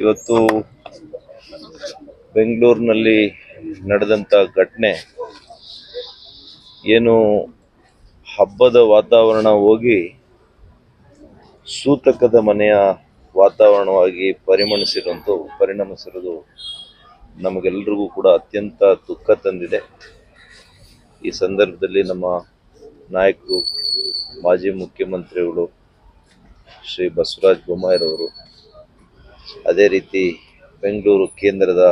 ಇವತ್ತು ಬೆಂಗಳೂರಿನಲ್ಲಿ ನಡೆದಂಥ ಘಟನೆ ಏನು ಹಬ್ಬದ ವಾತಾವರಣ ಹೋಗಿ ಸೂತಕದ ಮನೆಯ ವಾತಾವರಣವಾಗಿ ಪರಿಮಣಿಸಿರುವಂಥ ಪರಿಣಮಿಸಿರೋದು ನಮಗೆಲ್ಲರಿಗೂ ಕೂಡ ಅತ್ಯಂತ ದುಃಖ ತಂದಿದೆ. ಈ ಸಂದರ್ಭದಲ್ಲಿ ನಮ್ಮ ನಾಯಕರು, ಮಾಜಿ ಮುಖ್ಯಮಂತ್ರಿಗಳು ಶ್ರೀ ಬಸವರಾಜ ಬೊಮ್ಮಾಯಿರವರು ಅದೇ ರೀತಿ ಬೆಂಗಳೂರು ಕೇಂದ್ರದ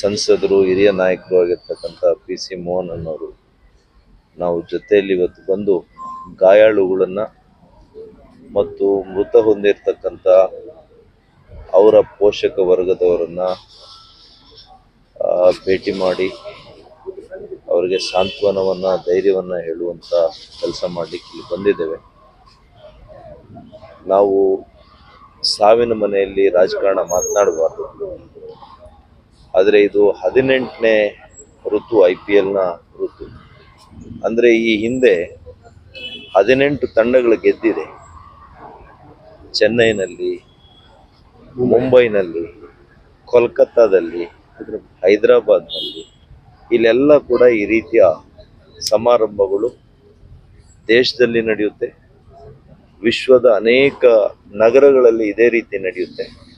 ಸಂಸದರು, ಹಿರಿಯ ನಾಯಕರು ಆಗಿರ್ತಕ್ಕಂಥ ಪಿ ಸಿ ಮೋಹನ್ ಅನ್ನೋರು ನಾವು ಜೊತೆಯಲ್ಲಿ ಇವತ್ತು ಬಂದು ಗಾಯಾಳುಗಳನ್ನು ಮತ್ತು ಮೃತ ಹೊಂದಿರತಕ್ಕಂಥ ಅವರ ಪೋಷಕ ವರ್ಗದವರನ್ನ ಭೇಟಿ ಮಾಡಿ ಅವರಿಗೆ ಸಾಂತ್ವನವನ್ನ, ಧೈರ್ಯವನ್ನ ಹೇಳುವಂತ ಕೆಲಸ ಮಾಡಲಿಕ್ಕೆ ಬಂದಿದ್ದೇವೆ. ನಾವು ಸಾವಿನ ಮನೆಯಲ್ಲಿ ರಾಜಕಾರಣ ಮಾತನಾಡಬಾರ್ದು. ಆದರೆ ಇದು ಹದಿನೆಂಟನೇ ಋತು ಐ ಪಿ ಎಲ್ನ ಋತು. ಅಂದರೆ ಈ ಹಿಂದೆ ಹದಿನೆಂಟು ತಂಡಗಳು ಗೆದ್ದಿದೆ. ಚೆನ್ನೈನಲ್ಲಿ, ಮುಂಬೈನಲ್ಲಿ, ಕೋಲ್ಕತ್ತಾದಲ್ಲಿ, ಹೈದರಾಬಾದ್ನಲ್ಲಿ. ಇಲ್ಲೆಲ್ಲ ಕೂಡ ಈ ರೀತಿಯ ಸಮಾರಂಭಗಳು ದೇಶದಲ್ಲಿ ನಡೆಯುತ್ತೆ. ವಿಶ್ವದ ಅನೇಕ ನಗರಗಳಲ್ಲಿ ಇದೇ ರೀತಿ ನಡೆಯುತ್ತೆ.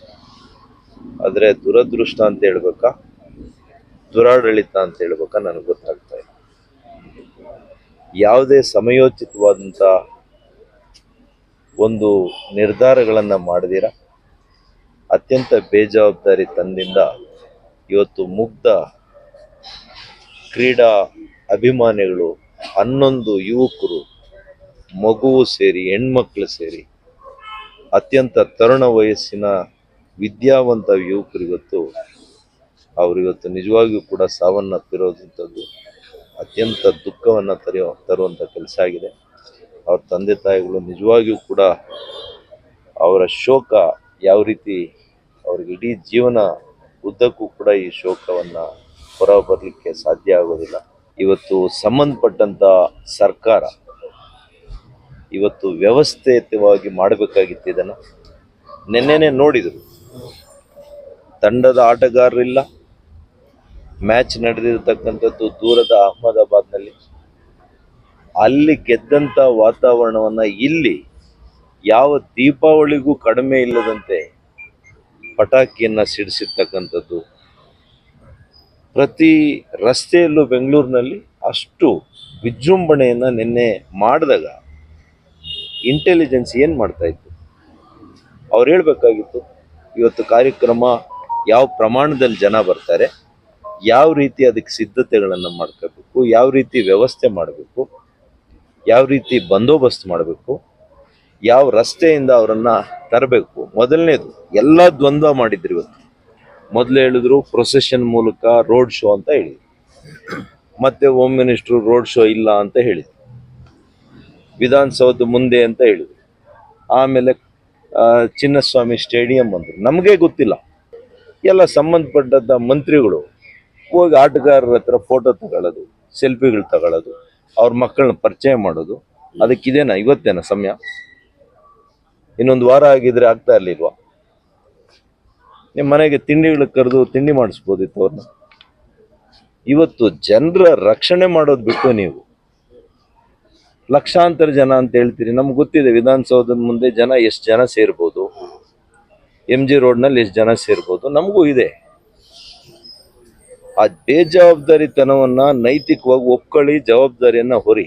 ಆದರೆ ದುರದೃಷ್ಟ ಅಂತ ಹೇಳ್ಬೇಕಾ? ದುರಾಡಳಿತ ಅಂತ ಹೇಳ್ಬೇಕಾ? ನನಗೆ ಗೊತ್ತಾಗ್ತಾ ಇಲ್ಲ. ಯಾವುದೇ ಸಮಯೋಚಿತವಾದಂಥ ಒಂದು ನಿರ್ಧಾರಗಳನ್ನು ಮಾಡದಿರ? ಅತ್ಯಂತ ಬೇಜವಾಬ್ದಾರಿ ತಂದಿಂದ ಇವತ್ತು ಮುಗ್ಧ ಕ್ರೀಡಾ ಅಭಿಮಾನಿಗಳು ಹನ್ನೊಂದು ಯುವಕರು ಮಗುವು ಸೇರಿ, ಹೆಣ್ಮಕ್ಳು ಸೇರಿ ಅತ್ಯಂತ ತರುಣ ವಯಸ್ಸಿನ ವಿದ್ಯಾವಂತ ಯುವಕರಿವತ್ತು ಅವರಿವತ್ತು ನಿಜವಾಗಿಯೂ ಕೂಡ ಸಾವನ್ನಪ್ಪಿರೋದಂಥದ್ದು ಅತ್ಯಂತ ದುಃಖವನ್ನು ತರೆಯೋ, ತರುವಂಥ ಕೆಲಸ ಆಗಿದೆ. ಅವ್ರ ತಂದೆ ತಾಯಿಗಳು ನಿಜವಾಗಿಯೂ ಕೂಡ ಅವರ ಶೋಕ ಯಾವ ರೀತಿ ಅವ್ರಿಗೆ ಇಡೀ ಜೀವನ ಉದ್ದಕ್ಕೂ ಕೂಡ ಈ ಶೋಕವನ್ನು ಹೊರಬರಲಿಕ್ಕೆ ಸಾಧ್ಯ ಆಗೋದಿಲ್ಲ. ಇವತ್ತು ಸಂಬಂಧಪಟ್ಟಂಥ ಸರ್ಕಾರ ಇವತ್ತು ವ್ಯವಸ್ಥಿತವಾಗಿ ಮಾಡಬೇಕಾಗಿತ್ತು ಇದನ್ನು. ನಿನ್ನೆನೆ ನೋಡಿದರು. ತಂಡದ ಆಟಗಾರರಿಲ್ಲ. ಮ್ಯಾಚ್ ನಡೆದಿರತಕ್ಕಂಥದ್ದು ದೂರದ ಅಹಮದಾಬಾದ್ನಲ್ಲಿ. ಅಲ್ಲಿ ಗೆದ್ದಂಥ ವಾತಾವರಣವನ್ನ ಇಲ್ಲಿ ಯಾವ ದೀಪಾವಳಿಗೂ ಕಡಿಮೆ ಇಲ್ಲದಂತೆ ಪಟಾಕಿಯನ್ನ ಸಿಡಿಸಿರ್ತಕ್ಕಂಥದ್ದು. ಪ್ರತಿ ರಸ್ತೆಯಲ್ಲೂ ಬೆಂಗಳೂರಿನಲ್ಲಿ ಅಷ್ಟು ವಿಜೃಂಭಣೆಯನ್ನು ನಿನ್ನೆ ಮಾಡಿದಾಗ ಇಂಟೆಲಿಜೆನ್ಸ್ ಏನು ಮಾಡ್ತಾ ಇತ್ತು? ಅವ್ರು ಹೇಳಬೇಕಾಗಿತ್ತು, ಇವತ್ತು ಕಾರ್ಯಕ್ರಮ ಯಾವ ಪ್ರಮಾಣದಲ್ಲಿ ಜನ ಬರ್ತಾರೆ, ಯಾವ ರೀತಿ ಅದಕ್ಕೆ ಸಿದ್ಧತೆಗಳನ್ನು ಮಾಡ್ಕೋಬೇಕು, ಯಾವ ರೀತಿ ವ್ಯವಸ್ಥೆ ಮಾಡಬೇಕು, ಯಾವ ರೀತಿ ಬಂದೋಬಸ್ತ್ ಮಾಡಬೇಕು, ಯಾವ ರಸ್ತೆಯಿಂದ ಅವರನ್ನು ತರಬೇಕು. ಮೊದಲನೇದು, ಎಲ್ಲ ದ್ವಂದ್ವ ಮಾಡಿದ್ರು ಇವತ್ತು. ಮೊದಲು ಹೇಳಿದ್ರು ಪ್ರೊಸೆಷನ್ ಮೂಲಕ ರೋಡ್ ಶೋ ಅಂತ ಹೇಳಿದ್ರು. ಮತ್ತೆ ಹೋಮ್ ಮಿನಿಸ್ಟ್ರು ರೋಡ್ ಶೋ ಇಲ್ಲ ಅಂತ ಹೇಳಿದ್ರು. ವಿಧಾನಸೌಧ ಮುಂದೆ ಅಂತ ಹೇಳಿದ್ರು. ಆಮೇಲೆ ಚಿನ್ನಸ್ವಾಮಿ ಸ್ಟೇಡಿಯಂ ಅಂದರು ನಮಗೆ ಗೊತ್ತಿಲ್ಲ. ಎಲ್ಲ ಸಂಬಂಧಪಟ್ಟಂಥ ಮಂತ್ರಿಗಳು ಹೋಗಿ ಆಟಗಾರರ ಹತ್ರ ಫೋಟೋ ತಗೊಳ್ಳೋದು ಸೆಲ್ಫಿಗಳು ತಗೊಳ್ಳೋದು ಅವ್ರ ಮಕ್ಕಳನ್ನ ಪರಿಚಯ ಮಾಡೋದು. ಅದಕ್ಕಿದೇನಾ ಇವತ್ತೇನ ಸಮಯ? ಇನ್ನೊಂದು ವಾರ ಆಗಿದ್ರೆ ಆಗ್ತಾ ಇರ್ಲಿಲ್ವಾ? ನಿಮ್ಮ ಮನೆಗೆ ತಿಂಡಿಗಳು ಕರೆದು ತಿಂಡಿ ಮಾಡಿಸ್ಬೋದಿತ್ತು ಅವ್ರನ್ನ? ಇವತ್ತು ಜನರ ರಕ್ಷಣೆ ಮಾಡೋದು ಬಿಟ್ಟು ನೀವು. ಲಕ್ಷಾಂತರ ಜನ ಅಂತ ಹೇಳ್ತೀರಿ, ನಮ್ಗೆ ಗೊತ್ತಿದೆ ವಿಧಾನಸೌಧದ ಮುಂದೆ ಜನ ಎಷ್ಟು ಜನ ಸೇರ್ಬೋದು. ಎಂ ಜಿ ರೋಡ್ನಲ್ಲಿ ಎಷ್ಟು ಜನ ಸೇರ್ಬೋದು, ನಮಗೂ ಇದೆ. ಆ ಬೇಜವಾಬ್ದಾರಿತನವನ್ನು ನೈತಿಕವಾಗಿ ಒಪ್ಕೊಳ್ಳಿ, ಜವಾಬ್ದಾರಿಯನ್ನ ಹೊರಿ.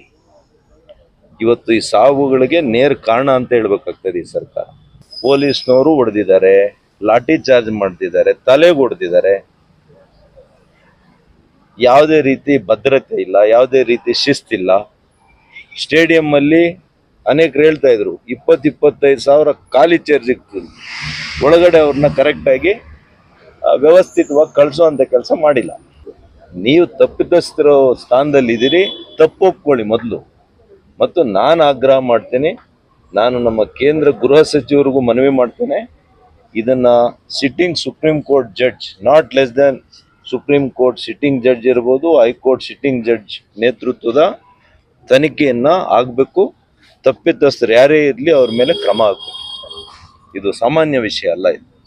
ಇವತ್ತು ಈ ಸಾವುಗಳಿಗೆ ನೇರ ಕಾರಣ ಅಂತ ಹೇಳ್ಬೇಕಾಗ್ತದೆ ಈ ಸರ್ಕಾರ. ಪೊಲೀಸ್ನವರು ಹೊಡೆದಿದ್ದಾರೆ, ಲಾಠಿ ಚಾರ್ಜ್ ಮಾಡ್ತಿದ್ದಾರೆ, ತಲೆಗೆ ಹೊಡೆದಿದ್ದಾರೆ. ಯಾವುದೇ ರೀತಿ ಭದ್ರತೆ ಇಲ್ಲ, ಯಾವುದೇ ರೀತಿ ಶಿಸ್ತಿಲ್ಲ. ಸ್ಟೇಡಿಯಂ ಅಲ್ಲಿ ಅನೇಕರು ಹೇಳ್ತಾ ಇದ್ರು ಇಪ್ಪತ್ತು ಇಪ್ಪತ್ತೈದು ಸಾವಿರ ಖಾಲಿ ಚೇರ್ ಸಿಗ್ತದೆ ಒಳಗಡೆ ಅವ್ರನ್ನ ಕರೆಕ್ಟಾಗಿ ವ್ಯವಸ್ಥಿತವಾಗಿ ಕಳಿಸೋವಂಥ ಕೆಲಸ ಮಾಡಿಲ್ಲ. ನೀವು ತಪ್ಪಿತಸ್ಥಿರೋ ಸ್ಥಾನದಲ್ಲಿ ಇದ್ದೀರಿ ತಪ್ಪು ಒಪ್ಕೊಳ್ಳಿ ಮೊದಲು. ಮತ್ತು ನಾನು ಆಗ್ರಹ ಮಾಡ್ತೇನೆ, ನಾನು ನಮ್ಮ ಕೇಂದ್ರ ಗೃಹ ಸಚಿವರಿಗೂ ಮನವಿ ಮಾಡ್ತೇನೆ, ಇದನ್ನು sitting supreme court judge not less then supreme court sitting judge ಇರ್ಬೋದು ಹೈಕೋರ್ಟ್ ಸಿಟ್ಟಿಂಗ್ ಜಡ್ಜ್ ನೇತೃತ್ವದ ತನಿಖೆಯನ್ನ ಆಗಬೇಕು ತಪ್ಪಿತಸ್ಥರು ಯಾರೇ ಇರಲಿ ಅವ್ರ ಮೇಲೆ ಕ್ರಮ ಆಗಬೇಕು. ಇದು ಸಾಮಾನ್ಯ ವಿಷಯ ಅಲ್ಲ ಇದು.